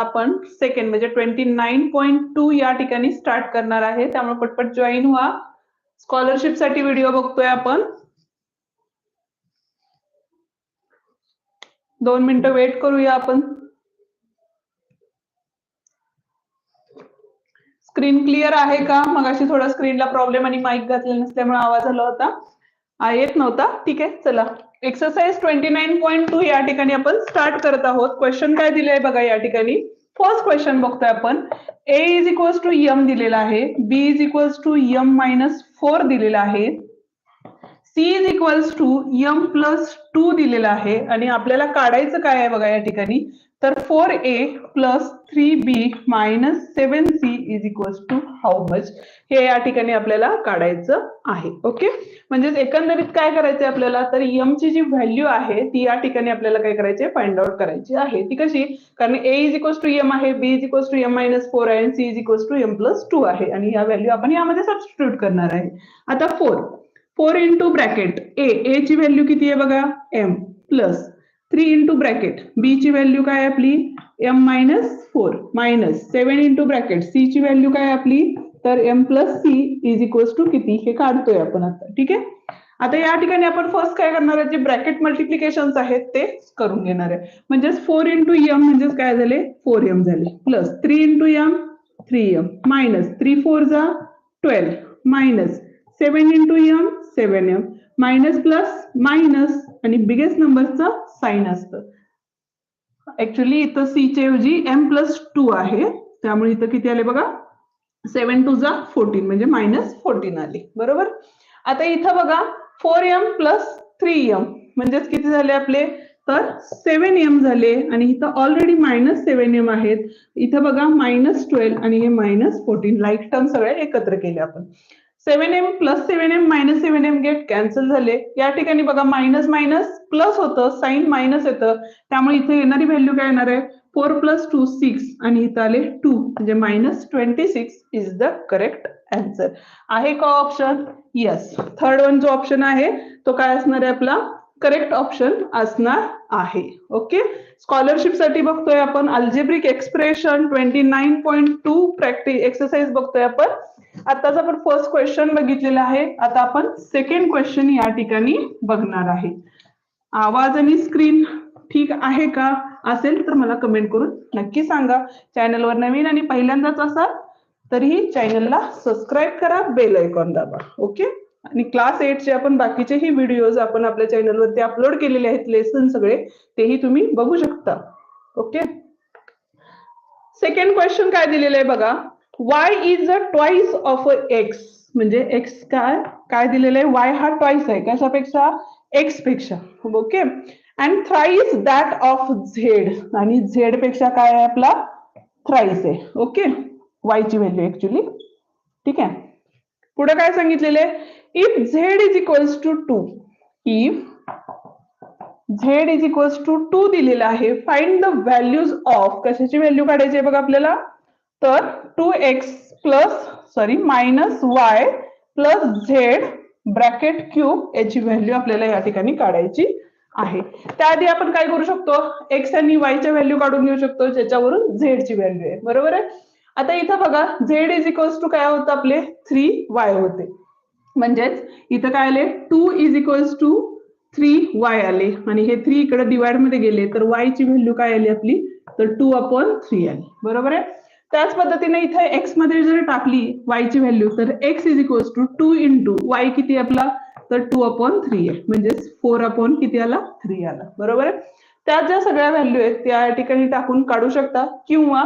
आपण सेकंड म्हणजे twenty nine point two या ठिकाणी स्टार्ट करणार आहे. त्यामुळे पटपट जॉईन व्हा. स्कॉलरशिपसाठी व्हिडिओ बघतोय आपण. दोन मिनिटं वेट करूया आपण. स्क्रीन क्लिअर आहे का? मग अशी थोडा स्क्रीनला प्रॉब्लेम आणि माईक घातलेला नसल्यामुळे आवाज आला होता. येत नव्हता? ठीक आहे चला. Exercise twenty nine point two या ठिकाणी आपण स्टार्ट करत आहोत. क्वेश्चन काय दिले आहे बघा या ठिकाणी? फर्स्ट क्वेश्चन बघतोय आपण. A is equals to M दिलेला आहे. B is equals to M minus four दिलेला आहे. C is equals to M plus two दिलेला आहे. आणि आपल्याला काढायचं काय आहे बघा या ठिकाणी? तर four A plus three B minus seven C is equals to how much हे या ठिकाणी आपल्याला काढायचं आहे ओके म्हणजेच एकंदरीत काय करायचंय आपल्याला? तर यम ची जी व्हॅल्यू आहे ती या ठिकाणी आपल्याला काय करायची फाइंड आउट करायची आहे. ती कशी? कारण A is equals to M आहे B is equals to M minus four आहे C is equals to M plus two आहे. आणि या व्हॅल्यू आपण यामध्ये सबस्टिट्यूट करणार आहे. आता four four into bracket A A ची व्हॅल्यू किती आहे बघा? M plus three into bracket B ची व्हॅल्यू काय आपली? M minus four minus seven into bracket C ची व्हॅल्यू काय आपली? तर M plus C is equals to किती? हे काढतोय आपण आता. ठीक आहे? आता या ठिकाणी आपण फर्स्ट काय करणार आहे? जे ब्रॅकेट मल्टिप्लिकेशन आहेत ते करून घेणार आहे. म्हणजेच फोर इंटू एम म्हणजेच काय झाले? फोर एम झाले. Plus three into M three M minus three four जा twelve minus seven into M seven M minus plus minus आणि बिगेस्ट नंबरचं साईन असतं. ऍक्च्युली इथं सीच्या ऐवजी एम प्लस टू आहे. त्यामुळे इथं किती आले बघा? सेवन टू जा फोर्टीन म्हणजे मायनस फोर्टीन आले. बरोबर? आता इथं बघा four M plus three M म्हणजेच किती झाले आपले? तर सेव्हन एम झाले. आणि इथं ऑलरेडी मायनस सेव्हन एम आहेत. इथं बघा मायनस ट्वेल्व आणि हे मायनस फोर्टीन लाईक टर्म सगळे एकत्र केले आपण. Seven M plus seven M minus seven M get cancel झाले. या ठिकाणी बघा मायनस मायनस प्लस होतं साईन मायनस येतं. त्यामुळे इथे येणारी व्हॅल्यू काय येणार आहे? Four plus two six. आणि इथं आले टू. म्हणजे minus twenty six is the correct answer आहे का ऑप्शन येस थर्ड वन जो ऑप्शन आहे तो काय असणार आहे आपला? करेक्ट ऑप्शन असणार आहे. ओके स्कॉलरशिपसाठी बघतोय आपण. Algebraic expression twenty nine point two practice exercise बघतोय आपण. आताच आपण फर्स्ट क्वेश्चन बघितलेला आहे. आता आपण सेकंड क्वेश्चन या ठिकाणी बघणार आहे. आवाज आणि स्क्रीन ठीक आहे का? असेल तर मला कमेंट करून नक्की सांगा. चॅनलवर नवीन आणि पहिल्यांदाच असाल तरीही चॅनलला सबस्क्राईब करा बेल ऐकॉन दाबा. ओके आणि क्लास एटचे आपण बाकीचेही व्हिडिओज आपण आपल्या चॅनलवरती अपलोड केलेले आहेत लेसन सगळे तेही तुम्ही बघू शकता. ओके सेकंड क्वेश्चन काय दिलेलं आहे बघा? Y is a twice of a X म्हणजे एक्स काय? काय दिलेलं आहे? वाय हा ट्वाईस आहे. कशापेक्षा? एक्सपेक्षा. Okay and thrice that of Z आणि झेडपेक्षा काय आहे आपला? थ्राईस आहे. ओके वायची व्हॅल्यू ऍक्च्युली ठीक आहे? पुढे काय सांगितलेले if Z is equals to two if Z is equals to two दिलेला आहे फाइंड द व्हॅल्यूज ऑफ कशाची व्हॅल्यू काढायची आहे बघा आपल्याला? तर two X plus sorry minus Y plus Z bracket cube याची व्हॅल्यू आपल्याला या ठिकाणी काढायची आहे. त्याआधी आपण काय करू शकतो? एक्स आणि वायच्या व्हॅल्यू काढून घेऊ शकतो ज्याच्यावरून झेड ची व्हॅल्यू आहे. बरोबर आहे? आता इथं बघा झेड इज इक्वल्स टू काय होतं आपले? थ्री वाय होते. म्हणजेच इथं काय आले? Two is equals to three Y आले. आणि हे थ्री इकडे डिवाइडमध्ये गेले तर वाय ची व्हॅल्यू काय आली आपली? तर टू अपॉन थ्री आली. बरोबर आहे? त्याच पद्धतीने इथे एक्समध्ये जर टाकली वाय ची व्हॅल्यू तर X is equals to two into Y किती आपला? तर टू अपॉन थ्री आहे. म्हणजेच फोर अपॉन किती आला? थ्री आला. बरोबर आहे? त्या ज्या सगळ्या व्हॅल्यू आहेत त्या या ठिकाणी टाकून काढू शकता. किंवा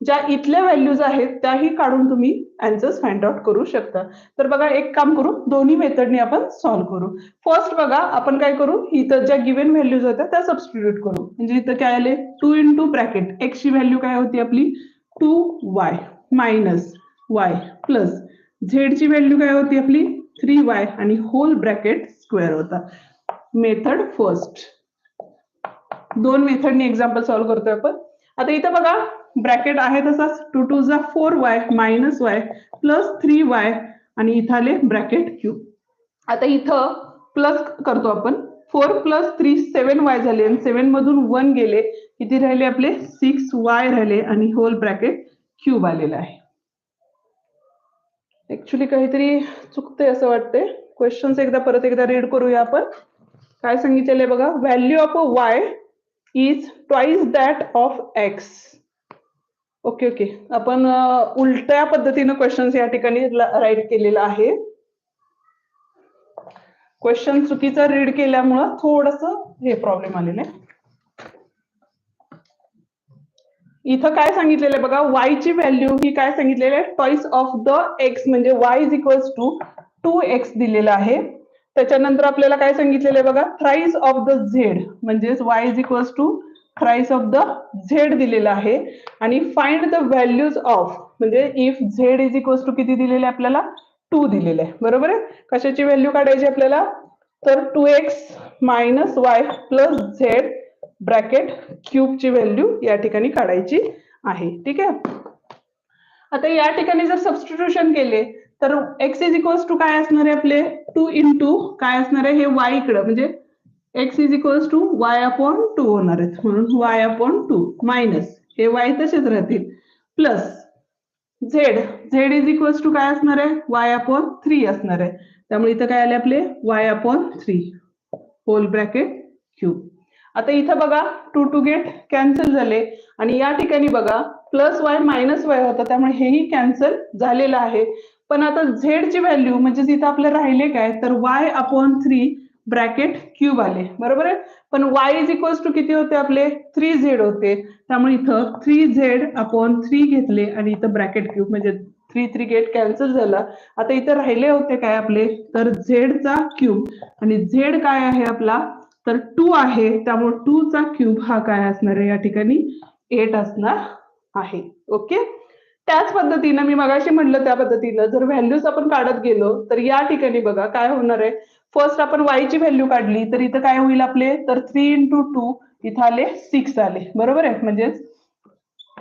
ज्या इथल्या व्हॅल्यूज आहेत त्याही काढून तुम्ही अँसर्स फाइंड आउट करू शकता. तर बघा एक काम करू. दोन्ही मेथडने आपण सॉल्व्ह करू. फर्स्ट बघा आपण काय करू? इथं ज्या गिव्हन व्हॅल्यूज होत्या त्या सबस्टिट्यूट करू. म्हणजे इथं काय आले? टू इंटू ब्रॅकेट एक्स ची व्हॅल्यू काय होती आपली? Two Y minus Y plus. झेडची value काय होती आपली? थ्री वाय आणि होल ब्रॅकेट स्क्वेअर होता. Method first. दोन मेथडने एक्झाम्पल सॉल्व्ह करतोय आपण. आता इथं बघा ब्रॅकेट आहे तसाच. टू टू जा four Y minus Y plus three Y आणि इथं आले ब्रॅकेट क्यू. आता इथं प्लस करतो आपण. Four plus three seven Y झाले आणि सेवन मधून वन गेले. किती राहिले आपले? सिक्स वाय राहिले आणि होल ब्रॅकेट क्यूब आलेला आहे. ऍक्च्युली काहीतरी चुकते असं वाटतंय. क्वेश्चन्स एकदा परत एकदा रीड करूया आपण. काय सांगितलेलं बघा? Value of a Y is twice that of X okay okay आपण उलट्या पद्धतीनं क्वेश्चन्स या ठिकाणी राईट केलेला आहे. क्वेश्चन चुकीचा रीड केल्यामुळं थोडस हे प्रॉब्लेम आलेले इथं काय सांगितलेलं आहे बघा वायची ची व्हॅल्यू ही काय सांगितलेली आहे? टॉईस ऑफ द एक्स म्हणजे Y is equals to two X दिलेलं आहे. त्याच्यानंतर आपल्याला काय सांगितलेलं आहे बघा? थ्राईस ऑफ द झेड म्हणजेच Y is equals to thrice of the Z दिलेलं आहे. आणि फाइंड द व्हॅल्यूज ऑफ म्हणजे if Z is equals to किती दिलेले आहे आपल्याला? टू दिलेले आहे. बरोबर आहे? कशाची व्हॅल्यू काढायची आपल्याला? तर two X minus Y plus Z bracket क्यूबची value या ठिकाणी काढायची आहे. ठीक आहे? आता या ठिकाणी जर सबस्टिट्यूशन केले तर एक्स इज इक्वल्स टू काय असणार आहे आपले? टू इन टू काय असणार आहे? हे वाय इकडं. म्हणजे x is equals to y upon two होणार आहेत. म्हणून वाय अपॉन टू मायनस हे वाय तसेच राहतील. Plus z z is equals to काय असणार आहे? वाय अपॉन थ्री असणार आहे. त्यामुळे इथं काय आले आपले? Y upon three whole bracket cube आता इथं बघा टू टू गेट कॅन्सल झाले. आणि या ठिकाणी बघा प्लस वाय मायनस वाय होता त्यामुळे हेही कॅन्सल झालेलं आहे. पण आता झेड ची व्हॅल्यू म्हणजे इथं आपलं राहिले काय तर y upon three bracket cube आले. बरोबर आहे? पण वाय इज इक्वल्स टू किती होते आपले? थ्री झेड होते. त्यामुळे इथं थ्री झेड अपॉन थ्री घेतले आणि इथं ब्रॅकेट क्यूब म्हणजे थ्री थ्री गेट कॅन्सल झाला. आता इथं राहिले होते काय आपले? तर झेडचा क्यूब आणि झेड काय आहे आपला? तर टू आहे त्यामुळे टू चा क्यूब हा काय असणार आहे? या ठिकाणी एट असणार आहे. ओके त्याच पद्धतीनं मी मगाशी म्हटलं त्या पद्धतीनं जर व्हॅल्यूज आपण काढत गेलो तर या ठिकाणी बघा काय होणार आहे. फर्स्ट आपण वाय ची व्हॅल्यू काढली तर इथं काय होईल आपले? तर थ्री इंटू टू इथं आले सिक्स आले. बरोबर आहे? म्हणजेच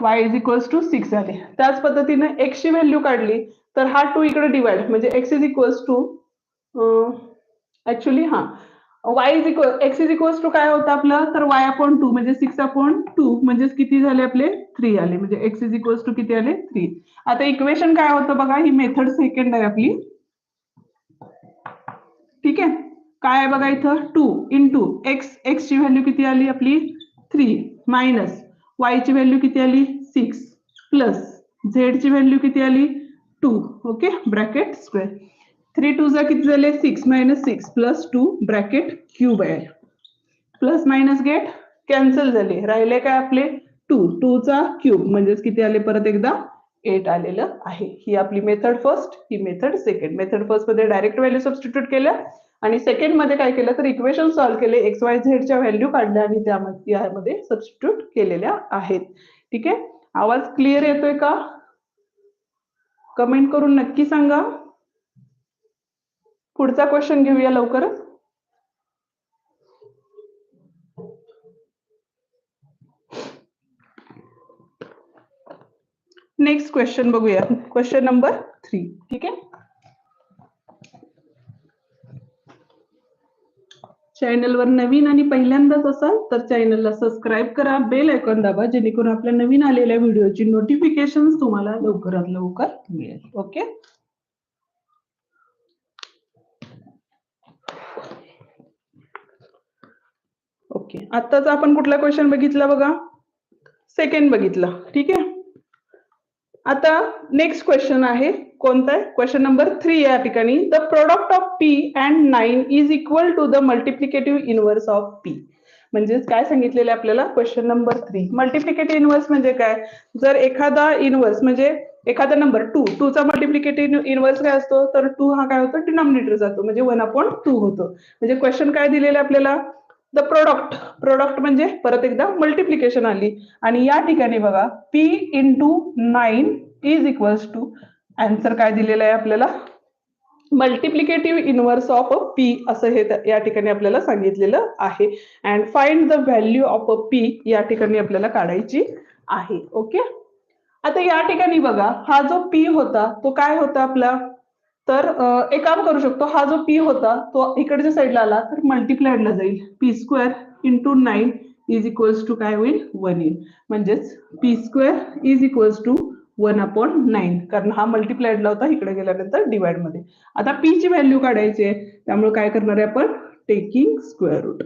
y is equals to six आले. त्याच पद्धतीनं एक्सची व्हॅल्यू काढली तर हा टू इकडे डिवाइड म्हणजे x is equals to actually हा. Y is equal x is equals to काय होतं आपलं? तर वाय अपॉन टू म्हणजे सिक्स अपॉन टू म्हणजेच किती झाले आपले? थ्री आले. म्हणजे एक्स इज इक्वल्स टू किती आले? थ्री आता इक्वेशन काय होतं बघा? ही मेथड सेकंड आहे आपली. ठीक आहे? काय आहे बघा इथं? टू इंटू एक्स एक्स ची व्हॅल्यू किती आली आपली? थ्री मायनस वाय ची व्हॅल्यू किती आली? सिक्स प्लस झेड ची व्हॅल्यू किती आली? Two okay bracket square three two जा किती झाले? Six minus six plus two bracket cube आहे. प्लस मायनस गेट कॅन्सल झाले. राहिले काय आपले? टू टू चा क्यूब म्हणजेच किती आले परत एकदा? एट आलेलं आहे. ही आपली मेथड फर्स्ट ही मेथड सेकंड मेथड फर्स्टमध्ये डायरेक्ट व्हॅल्यू सबस्टिट्यूट केल्या आणि सेकंडमध्ये काय केलं तर इक्वेशन सॉल्व्ह केले. एक्स वाय झेडच्या व्हॅल्यू काढल्या आणि त्यामध्ये सबस्टिट्यूट केलेल्या आहेत. ठीक आहे? आवाज क्लिअर येतोय का? कमेंट करून नक्की सांगा. पुढचा क्वेश्चन घेऊया लवकरच. नेक्स्ट क्वेश्चन बघूया. क्वेश्चन नंबर थ्री ठीक आहे? चॅनलवर नवीन आणि पहिल्यांदाच असाल तर चॅनलला सबस्क्राईब करा. बेल आयकॉन दाबा जेणेकरून आपल्या नवीन आलेल्या व्हिडिओची नोटिफिकेशन तुम्हाला लवकरात लवकर मिळेल. Okay okay. आत्ताच आपण कुठला क्वेश्चन बघितला बघा? सेकंड बघितला. ठीक आहे? आता नेक्स्ट क्वेश्चन आहे. कोणता आहे? क्वेश्चन नंबर थ्री या ठिकाणी. The product of P and nine is equal to the multiplicative inverse of P म्हणजेच काय सांगितलेलं आहे आपल्याला? Question number three multiplicative inverse म्हणजे काय? जर एखादा इनव्हर्स म्हणजे एखादा नंबर टू टू चा मल्टिप्लिकेटिव्ह इनवर्स काय असतो? तर टू हा काय होतो? डिनॉमिनेटर जातो. म्हणजे वन अपॉन टू होतो. म्हणजे क्वेश्चन काय दिलेलं आपल्याला? द प्रोडक्ट प्रोडक्ट म्हणजे परत एकदा मल्टिप्लिकेशन आली. आणि या ठिकाणी बघा p into nine is equals to answer काय दिलेलं आहे आपल्याला? मल्टिप्लिकेटिव्ह इनवर्स ऑफ पी असं हे या ठिकाणी आपल्याला सांगितलेलं आहे. And find the value of a p या ठिकाणी आपल्याला काढायची आहे. ओके आता या ठिकाणी बघा हा जो पी होता तो काय होता आपला? तर एक काम करू शकतो. हा जो पी होता तो इकडच्या साईडला आला तर मल्टिप्लायडला जाईल. P square into nine is equals to काय होईल? वन येईल. म्हणजेच p square is equals to one upon nine कारण हा मल्टिप्लायडला होता इकडे गेल्यानंतर डिवाइडमध्ये. आता पी ची व्हॅल्यू काढायची आहे. त्यामुळे काय करणार आहे आपण? Taking square root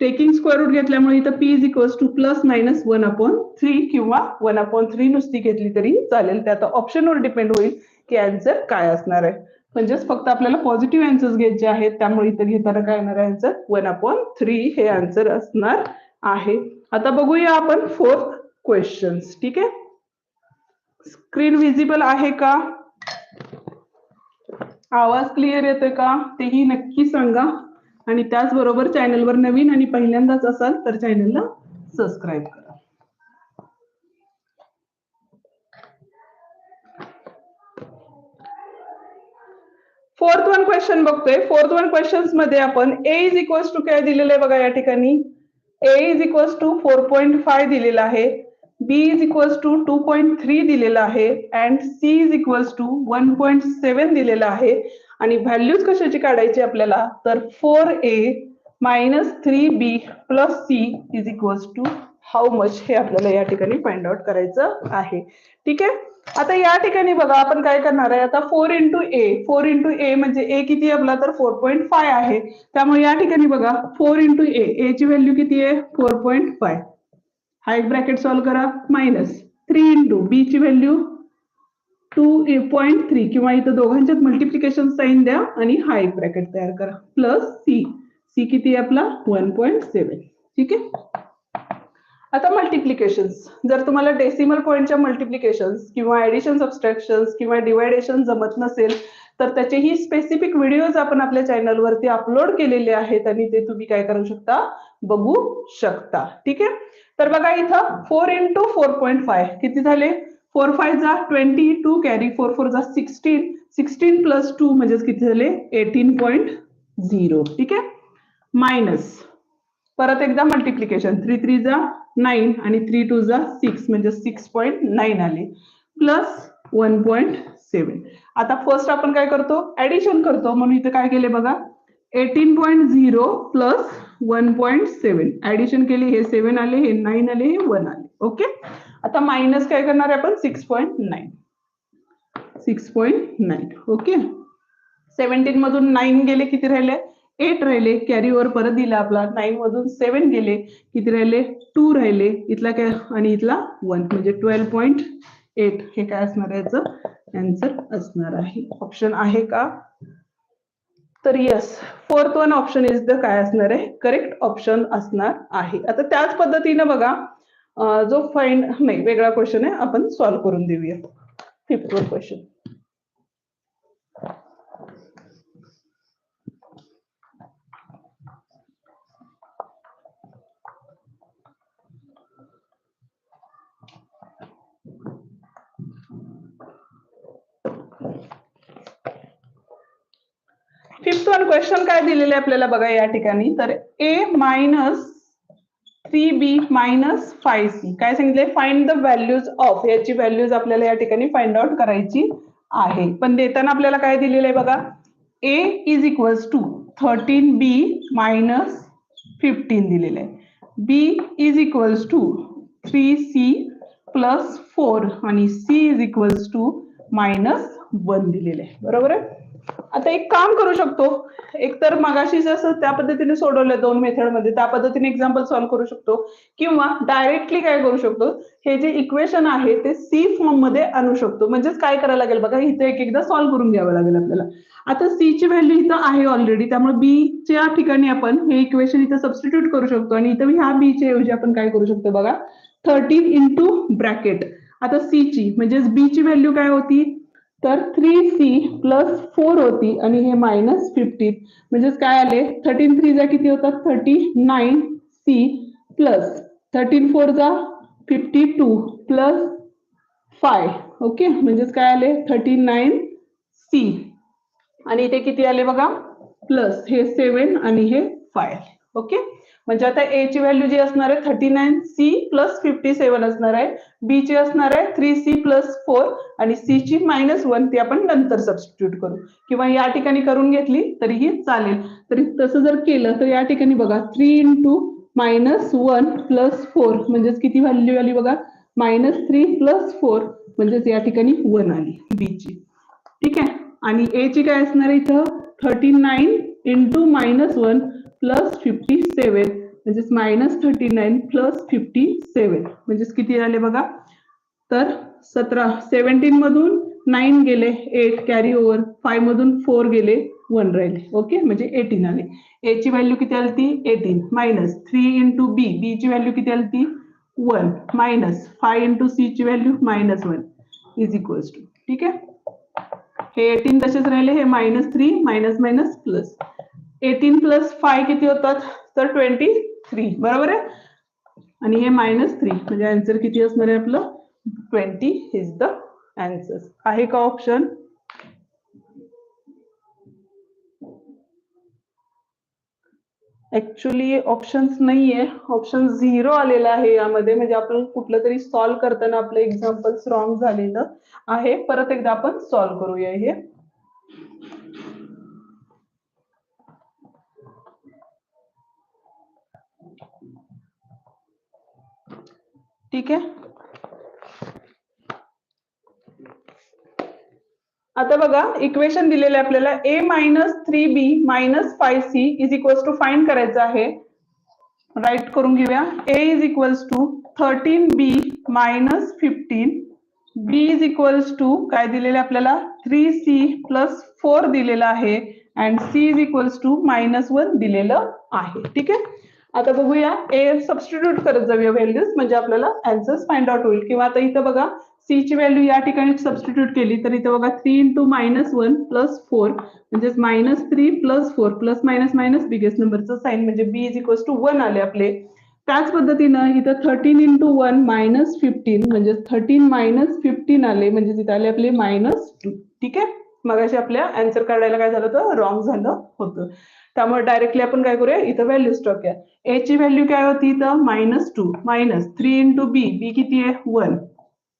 taking square root घेतल्यामुळे इथं p is equals to plus minus one upon three किंवा वन अपॉन थ्री नुसती घेतली तरी चालेल. ते आता ऑप्शनवर डिपेंड होईल की आन्सर काय असणार आहे. म्हणजेच फक्त आपल्याला पॉझिटिव्ह आन्सर्स घ्यायचे आहेत त्यामुळे इथं घेताना काय येणार आहे आन्सर वन अपॉन थ्री हे आन्सर असणार आहे. आता बघूया आपण फोर्थ क्वेश्चन्स ठीक आहे? स्क्रीन विजिबल आहे का? आवाज क्लिअर येतोय का? तेही नक्की सांगा. आणि त्याचबरोबर चॅनलवर नवीन आणि पहिल्यांदाच असाल तर चॅनलला सबस्क्राईब करा. फोर्थ वन क्वेश्चन बघतोय. फोर्थ वन क्वेश्चन्समध्ये आपण ए इज इक्वल्स टू काय दिलेलं आहे बघा या ठिकाणी? A is equals to four point five दिलेला आहे. B is equals to two point three दिलेला आहे and c is equals to one point seven दिलेला आहे. आणि व्हॅल्यूज कशाची काढायची आपल्याला? तर four a minus three b plus c is equals to how much हे आपल्याला या ठिकाणी फाइंड आउट करायचं आहे. ठीक आहे? आता या ठिकाणी बघा आपण काय करणार आहे? आता four into a four into a म्हणजे ए किती आपला? तर फोर पॉईंट फाय आहे. त्यामुळे या ठिकाणी बघा फोर इंटू ए ए ची व्हॅल्यू किती आहे? फोर पॉईंट फाय हा एक ब्रॅकेट सॉल्व्ह करा मायनस थ्री इंटू बी ची व्हॅल्यू टू पॉईंट थ्री किंवा इथं दोघांच्यात मल्टिप्लिकेशन साईन द्या आणि हा एक ब्रॅकेट तयार करा. प्लस सी सी किती आहे आपला? वन पॉईंट सेवन ठीक आहे? आता मल्टिप्लिकेशन जर तुम्हाला डेसिमल पॉईंटच्या मल्टिप्लिकेशन्स किंवा ऍडिशन सबस्ट्रॅक्शन किंवा डिवायडेशन जमत नसेल तर त्याचे ही स्पेसिफिक व्हिडिओज आपण आपल्या चॅनलवरती अपलोड केलेले आहेत आणि ते तुम्ही काय करू शकता? बघू शकता. ठीक आहे? तर बघा इथं four into four point five किती झाले? फोर फाय जा twenty two carry four four जा सिक्स्टीन सिक्स्टीन प्लस टू म्हणजेच किती झाले? एटीन पॉईंट झिरो ठीक आहे? मायनस परत एकदा मल्टिप्लिकेशन थ्री थ्री जा नाईन आणि थ्री टू जा सिक्स म्हणजे सिक्स पॉईंट नाईन आले. प्लस वन पॉईंट सेवन आता फर्स्ट आपण काय करतो? ऍडिशन करतो. म्हणून इथे काय केले बघा? Eighteen point zero plus one point seven addition केली हे सेवन आले हे नाईन आले हे वन आले. ओके आता मायनस काय करणार आहे आपण? Six point nine six point nine okay seventeen मधून नाईन गेले किती राहिले? एट राहिले. कॅरी ओव्हर परत दिला आपला. नाईन मधून सेव्हन गेले किती राहिले? टू राहिले. इथला काय? आणि इथला वन म्हणजे ट्वेल्व पॉईंट एट हे काय असणार आहे? याचं आन्सर असणार आहे. ऑप्शन आहे का? तर yes fourth one option is the काय असणार आहे? करेक्ट ऑप्शन असणार आहे. आता त्याच पद्धतीनं बघा जो फाईंड नाही वेगळा क्वेश्चन आहे आपण सॉल्व्ह करून देऊया. Fifth one question fifth one question काय दिलेले आहे आपल्याला बघा या ठिकाणी? तर a minus three b minus five c काय सांगितलंय फाइंड द व्हॅल्यूज ऑफ याची व्हॅल्यूज आपल्याला या ठिकाणी फाइंड आउट करायची आहे. पण देताना आपल्याला काय दिलेलं आहे बघा? A is equals to thirteen b minus fifteen दिलेलं आहे. B is equals to three c plus four आणि c is equals to minus one दिलेलं आहे. बरोबर आहे? आता एक काम करू शकतो. एक तर मगाशी जसं त्या पद्धतीने सोडवलं दोन मेथडमध्ये त्या पद्धतीने एक्झाम्पल सॉल्व्ह करू शकतो. किंवा डायरेक्टली काय करू शकतो? हे जे इक्वेशन आहे ते सी फॉर्ममध्ये आणू शकतो. म्हणजेच काय करायला लागेल? बघा इथे एक एकदा सॉल्व्ह करून घ्यावं लागेल आपल्याला. आता सी ची व्हॅल्यू इथं आहे ऑलरेडी त्यामुळे बी च्या ठिकाणी आपण हे इक्वेशन इथं सबस्टिट्यूट करू शकतो. आणि इथं ह्या बी च्या ऐवजी आपण काय करू शकतो बघा? थर्टीन इंटू ब्रॅकेट आता सी ची म्हणजेच बी ची व्हॅल्यू काय होती? तर थ्री सी प्लस फोर होती आणि हे मायनस फिफ्टीन म्हणजेच काय आले? थर्टीन थ्री जा किती होतात thirty nine c plus thirteen four जा fifty two plus five okay म्हणजेच काय आले? थर्टी नाईन सी आणि इथे किती आले बघा? प्लस हे सेवन आणि हे फाय ओके म्हणजे आता ए ची व्हॅल्यू जी असणार आहे thirty nine c plus fifty seven असणार आहे. बी ची असणार आहे थ्री सी प्लस फोर आणि सी ची मायनस वन ती आपण नंतर सबस्टिट्यूट करू. किंवा या ठिकाणी करून घेतली तरीही चालेल. तरी तसं जर केलं तर या ठिकाणी बघा three into minus one plus four म्हणजेच किती व्हॅल्यू आली बघा? मायनस थ्री प्लस फोर म्हणजेच या ठिकाणी वन आली बी ची. ठीक आहे? आणि ए ची काय असणार आहे इथं? Thirty nine into minus one plus fifty seven म्हणजेच minus thirty nine plus fifty seven म्हणजेच किती आले बघा? तर सतरा. सेवन्टीन मधून नाईन गेले एट कॅरी ओव्हर फाय मधून फोर गेले वन राहिले. ओके म्हणजे एटीन आले. ए ची व्हॅल्यू किती आली ती? Eighteen minus three into b b ची व्हॅल्यू किती आली ती? One minus five into c ची value minus one is equals to ठीक आहे? हे एटीन तसेच राहिले हे minus three minus minus plus eighteen plus five किती होतात? तर ट्वेंटी थ्री. बरोबर आहे? आणि हे मायनस थ्री. म्हणजे आन्सर किती असणार आहे आपलं? ट्वेंटी इज द आन्सर आहे का ऑप्शन ऍक्च्युली ऑप्शन्स नाहीये. ऑप्शन झिरो आलेला आहे यामध्ये. म्हणजे आपण कुठलं तरी सॉल्व्ह करताना आपलं एक्झाम्पल रॉंग झालेलं आहे. परत एकदा आपण सॉल्व्ह करूया हे. ठीक आहे? आता बघा इक्वेशन दिलेलं आहे आपल्याला. A minus three b minus five c is equals to find करायचं आहे. राईट करून घेऊया. A is equals to thirteen b minus fifteen b is equals to काय दिलेलं आहे आपल्याला? थ्री सी प्लस फोर दिलेलं आहे. And c is equals to minus one दिलेलं आहे. ठीक आहे? आता बघूया. ए सबस्टिट्यूट करत जाऊया व्हॅल्यूज म्हणजे आपल्याला आन्सर्स फाइंड आउट होईल. किंवा आता इथं बघा सी ची व्हॅल्यू या ठिकाणी सबस्टिट्यूट केली तर इथं बघा three into minus one plus four म्हणजेच minus three plus four plus minus minus biggest नंबरचं साईन म्हणजे b is equals to one आले आपले. त्याच पद्धतीनं इथं thirteen into one minus fifteen म्हणजे थर्टीन मायनस फिफ्टीन आले म्हणजे तिथे आले आपले मायनस टू ठीक आहे? मग आपल्या आन्सर काढायला काय झालं तर रॉंग झालं होतं. त्यामुळे डायरेक्टली आपण काय करूया? इथं व्हॅल्यू स्टॉक ए ची व्हॅल्यू काय होती इथं? Minus two minus three into b b किती आहे? One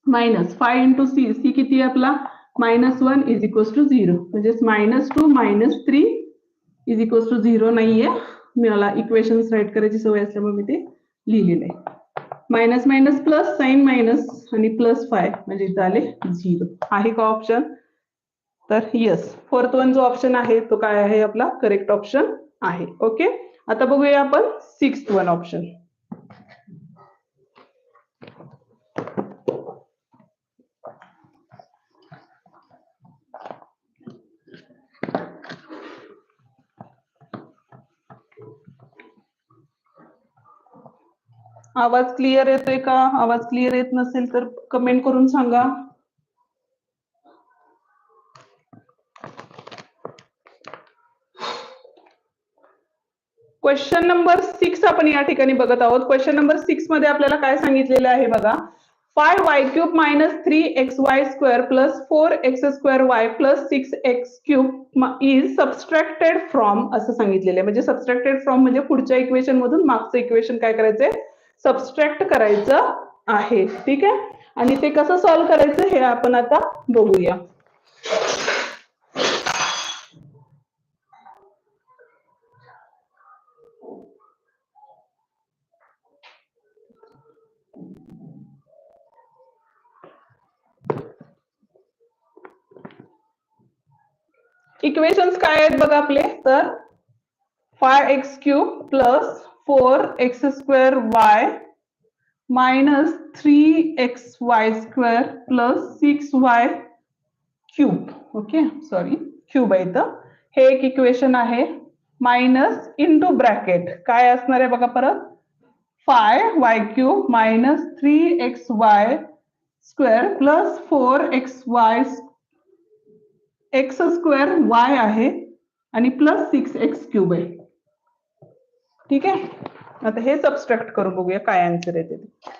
minus five into c c किती आहे आपला? Minus one is equals to zero म्हणजेच minus two minus three is equals to zero नाहीये. मला इक्वेशन्स राईट करायची सवय असल्यामुळे मी ते लिहिलेलं. आहे minus minus plus sign minus आणि प्लस फाय म्हणजे इथं आले झिरो आहे का ऑप्शन तर येस फोर्थ वन जो ऑप्शन आहे तो काय आहे आपला? करेक्ट ऑप्शन आहे. ओके आता बघूया आपण सिक्स वन ऑप्शन आवाज क्लिअर येतोय का? आवाज क्लिअर येत नसेल तर कमेंट करून सांगा. क्वेश्चन नंबर सिक्स आपण या ठिकाणी बघत आहोत. क्वेश्चन नंबर सिक्समध्ये आपल्याला काय सांगितलेलं आहे बघा? Five y cube minus three x y square plus four x square y plus six x cube is subtracted from असं सांगितलेलं आहे. म्हणजे सबस्ट्रॅक्टेड फ्रॉम म्हणजे पुढच्या इक्वेशन मधून मागचं इक्वेशन काय करायचंय? सबस्ट्रॅक्ट करायचं आहे. ठीक आहे? आणि ते कसं सॉल्व्ह करायचं हे आपण आता बघूया. इक्वेशन्स काय आहेत बघा आपले? तर five x cube plus four x square y minus three x y square plus six y cube okay sorry cube आहे इथं. हे एक इक्वेशन आहे. मायनस इंटू ब्रॅकेट काय असणार आहे बघा परत? Five y cube minus three x y square plus four x y x square y आहे आणि प्लस सिक्स एक्स क्यूब आहे. ठीक आहे? आता हे सबस्ट्रॅक्ट करून बघूया काय आन्सर येते ते.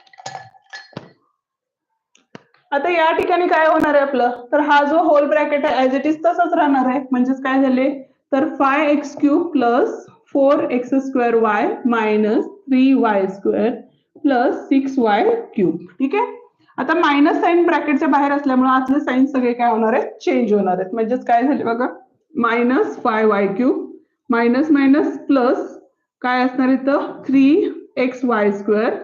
आता या ठिकाणी काय होणार आहे आपलं? तर हा जो होल ब्रॅकेट आहे ऍज इट इज तसंच राहणार आहे. म्हणजेच काय झाले? तर five x cube plus four x square y minus three y square plus six y cube ठीक आहे? आता मायनस साईन ब्रॅकेटच्या बाहेर असल्यामुळे आतले साईन सगळे काय होणार आहेत? चेंज होणार आहेत. म्हणजेच काय झाले बघा? Minus five y cube minus minus plus काय असणार इथं? Three x y square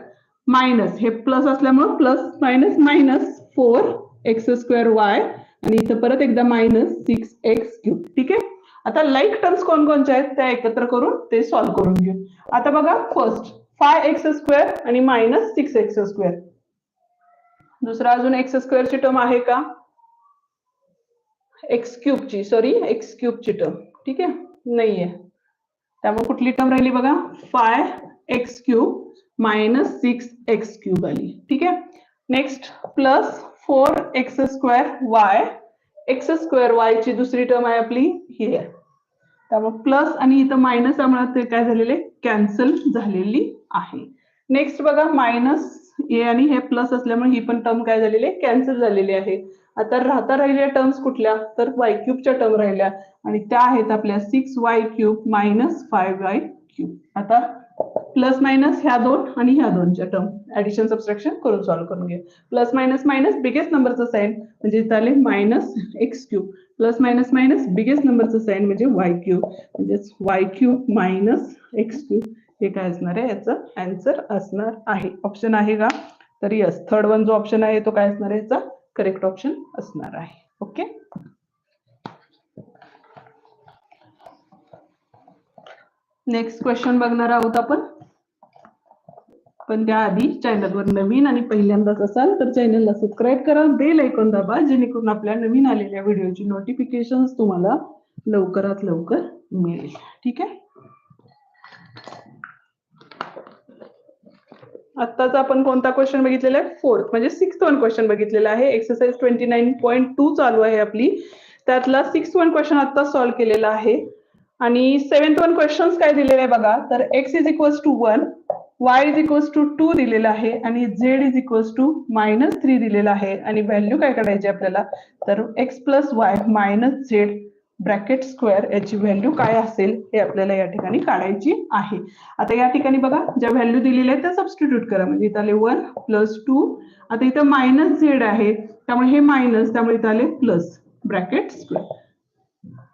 minus हे प्लस असल्यामुळं plus minus minus four x square y आणि इथं परत एकदा मायनस सिक्स एक्स क्यूब ठीक आहे? आता लाईक टर्म्स कोणकोणच्या आहेत? त्या एकत्र करून ते सॉल्व्ह करून घेऊ. आता बघा फर्स्ट फाय एक्स स्क्वेअर आणि मायनस सिक्स एक्स स्क्वेअर दुसरा अजून एक्स स्क्वेअरची टर्म आहे का? एक्स क्यूबची सॉरी एक्स क्यूबची टर्म ठीक आहे? नाहीये. त्यामुळे कुठली टर्म राहिली बघा? Five x cube minus six x cube आली. ठीक आहे? Next plus four x square y x square y ची दुसरी टर्म आहे आपली ही आहे त्यामुळे प्लस आणि इथं मायनस त्यामुळे ते काय झालेले? कॅन्सल झालेली आहे. नेक्स्ट बघा मायनस ए आणि हे प्लस असल्यामुळे ही पण टर्म काय झालेली आहे? कॅन्सल झालेली आहे. आता राहता राहिलेल्या टर्म्स कुठल्या? तर वाय क्यूबच्या टर्म राहिल्या. आणि त्या आहेत आपल्या six Y cube minus five Y cube आता प्लस मायनस ह्या दोन आणि ह्या दोनच्या टर्म ऍडिशन सबस्ट्रक्शन करून सॉल्व्ह करून घ्या प्लस मायनस मायनस बिगेस्ट नंबरचं साईन म्हणजे इथं आले minus x cube plus minus minus biggest नंबरचं साईन म्हणजे वाय क्यूब म्हणजेच y cube minus x cube हे काय असणार आहे. याचं अँसर असणार आहे. ऑप्शन आहे का? तर यस थर्ड वन जो ऑप्शन आहे तो काय असणार आहे? याचा करेक्ट ऑप्शन असणार आहे. ओके नेक्स्ट क्वेश्चन बघणार आहोत आपण. पण त्याआधी चॅनलवर नवीन आणि पहिल्यांदाच असाल तर चॅनलला सबस्क्राईब करा. बेल ऐकून दाबा जेणेकरून आपल्या नवीन आलेल्या व्हिडिओची नोटिफिकेशन तुम्हाला लवकरात लवकर मिळेल. ठीक आहे? आत्ताचा आपण कोणता क्वेश्चन बघितलेला आहे? फोर्थ म्हणजे सिक्स वन क्वेश्चन बघितलेला आहे. Exercise twenty nine point two चालू आहे आपली. त्यातला सिक्स वन क्वेश्चन आता सॉल्व्ह केलेला आहे. आणि सेव्हन्थ वन क्वेश्चन काय दिलेले आहे बघा? तर x is equals to one y is equals to two दिलेला आहे आणि z is equals to minus three दिलेला आहे. आणि व्हॅल्यू काय काढायची आपल्याला? तर x plus y minus z bracket square याची व्हॅल्यू काय असेल हे आपल्याला या ठिकाणी काढायची आहे. आता या ठिकाणी बघा ज्या व्हॅल्यू दिलेल्या आहेत त्या सबस्टिट्यूट करा. म्हणजे इथं आले वन प्लस टू आता इथं मायनस झेड आहे त्यामुळे हे मायनस त्यामुळे इथं आले plus bracket square.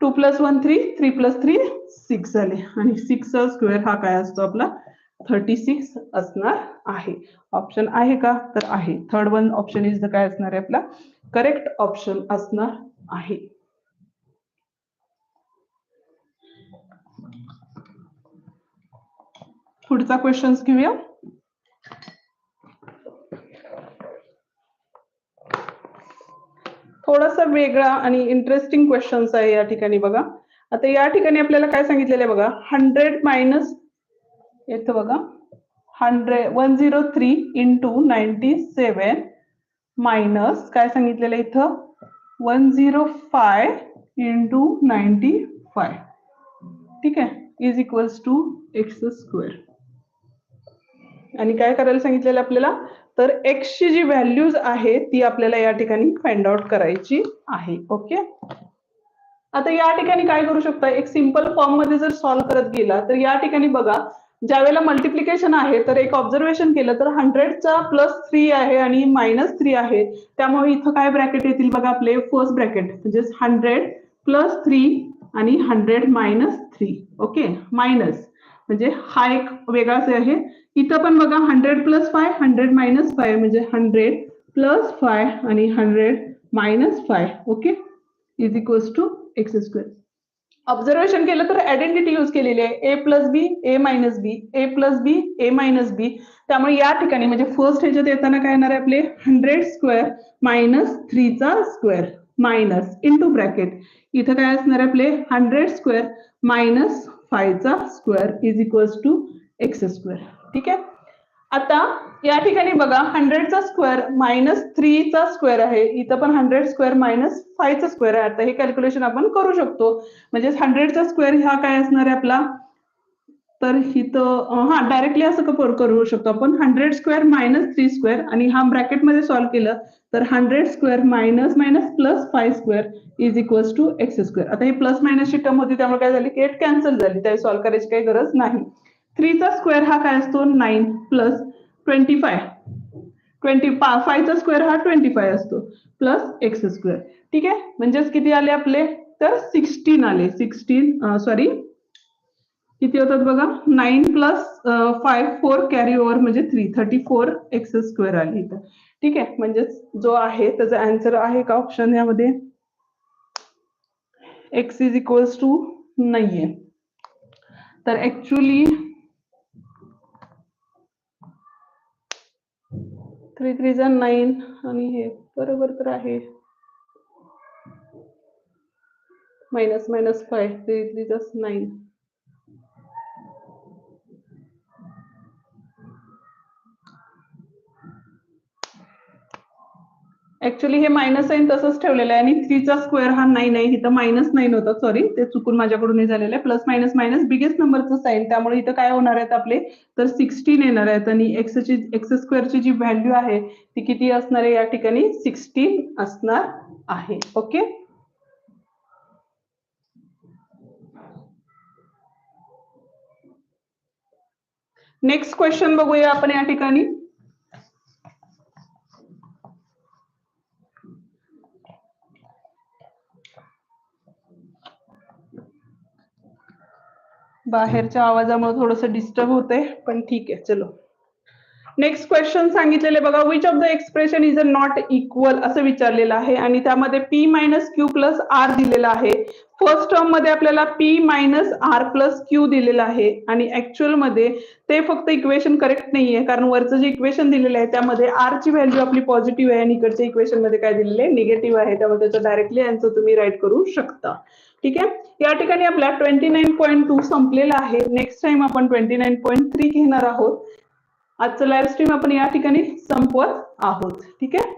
Two plus one three three plus three six झाले आणि सिक्स स्क्वेअर हा काय असतो आपला? थर्टी सिक्स असणार आहे. ऑप्शन आहे का? तर आहे. Third one option is the काय असणार आहे आपला? करेक्ट ऑप्शन असणार आहे. पुढचा क्वेश्चन घेऊया. थोडासा वेगळा आणि इंटरेस्टिंग क्वेश्चन्स आहे या ठिकाणी बघा. आता या ठिकाणी आपल्याला काय सांगितलेलं आहे बघा? हंड्रेड मायनस येतं बघा. Hundred one zero three into ninety seven minus काय सांगितलेलं आहे इथं? One zero five into ninety five ठीक आहे? Is equals to x square आणि काय करायला सांगितलेलं आपल्याला? तर एक्सची जी व्हॅल्यूज आहे ती आपल्याला या ठिकाणी फाइंड आउट करायची आहे. ओके आता या ठिकाणी काय करू शकता? एक सिंपल फॉर्ममध्ये जर सॉल्व्ह करत गेला तर या ठिकाणी बघा ज्या वेळेला मल्टिप्लिकेशन आहे तर एक ऑब्झर्वेशन केलं तर हंड्रेडचा प्लस थ्री आहे आणि मायनस थ्री आहे. त्यामुळे इथं काय ब्रॅकेट येतील बघा आपले? फर्स्ट ब्रॅकेट म्हणजेच हंड्रेड प्लस थ्री आणि hundred minus three okay minus म्हणजे हा एक वेगळाच आहे. इथं पण बघा hundred plus five hundred minus five म्हणजे हंड्रेड प्लस फाय आणि hundred minus five okay is equals to x square observation केलं तर आयडेंटिटी यूज केलेली आहे. A plus b a minus b a plus b a minus b त्यामुळे या ठिकाणी म्हणजे फर्स्ट ह्याच्यात येताना काय येणार आहे आपले? हंड्रेड स्क्वेअर मायनस थ्रीचा स्क्वेअर मायनस इंटू ब्रॅकेट इथं काय असणार आहे आपले? Hundred square minus फायचा square is equals to x square. ठीक आहे? आता या ठिकाणी बघा हंड्रेडचा स्क्वेअर मायनस थ्रीचा स्क्वेअर आहे. इथं पण हंड्रेड स्क्वेअर मायनस फायचा स्क्वेअर आहे. आता हे कॅल्क्युलेशन आपण करू शकतो. म्हणजे हंड्रेडचा स्क्वेअर हा काय असणार आहे आपला? तर इथं हा डायरेक्टली असं करू शकतो आपण? Hundred square minus three square आणि हा ब्रॅकेटमध्ये सॉल्व्ह केलं तर hundred square minus minus plus five square is equals to x square आता ही प्लस मायनसची टर्म होती त्यामुळे काय झाली? की एट कॅन्सल झाली. त्या सॉल्व्ह करायची काही गरज नाही. थ्रीचा स्क्वेअर हा काय असतो? Nine plus twenty five twenty फायचा square हा ट्वेंटी फाय असतो प्लस एक्स स्क्वेअर ठीक आहे? म्हणजेच किती आले आपले? तर सिक्स्टीन आले. सिक्स्टीन सॉरी किती होतात बघा? Nine plus five four carry over म्हणजे three. Thirty four x square आली इथं. ठीक आहे? म्हणजेच जो आहे त्याचा आन्सर आहे का ऑप्शन यामध्ये? एक्स इज इक्वल्स टू नाहीये. तर ऍक्च्युली थ्री थ्री जा नाईन आणि हे बरोबर तर आहे. Minus minus five three three जा नाईन ऍक्च्युली हे मायनस साईन तसंच ठेवलेलं आहे आणि थ्रीचा स्क्वेअर हा नाईन आहे. इथं मायनस नाईन होता. सॉरी ते चुकून माझ्याकडून झालेलं आहे. प्लस मायनस मायनस बिगेस्ट नंबरचं साईन त्यामुळे इथं काय होणार आहेत आपले? तर सिक्स्टीन येणार आहेत. आणि एक्सची एक्स स्क्वेअरची जी व्हॅल्यू आहे ती किती असणार आहे? या ठिकाणी सिक्स्टीन असणार आहे. ओके नेक्स्ट क्वेश्चन बघूया आपण या ठिकाणी. बाहेरच्या आवाजामुळे थोडस डिस्टर्ब होते पण ठीक आहे चलो. नेक्स्ट क्वेश्चन सांगितलेले बघा which of the expression is a not equal असं विचारलेलं आहे. आणि त्यामध्ये p minus q plus r दिलेला आहे. फर्स्ट टर्ममध्ये आपल्याला p minus r plus q दिलेलं आहे. आणि ऍक्च्युअलमध्ये ते फक्त इक्वेशन करेक्ट नाहीये कारण वरचं जे इक्वेशन दिलेलं आहे त्यामध्ये आर ची व्हॅल्यू आपली पॉझिटिव्ह आहे आणि इकडच्या इक्वेशनमध्ये काय दिलेलं आहे निगेटिव्ह आहे. त्यामुळे त्याचं डायरेक्टली आन्सर तुम्ही राईट करू शकता. ठीक आहे? या ठिकाणी आपला ट्वेंटी नाईन पॉईंट टू संपलेला आहे. नेक्स्ट टाइम आपण ट्वेंटी नाईन पॉईंट थ्री घेणार आहोत. आजचं लाईव्ह स्ट्रीम आपण या ठिकाणी संपवत आहोत. ठीक आहे?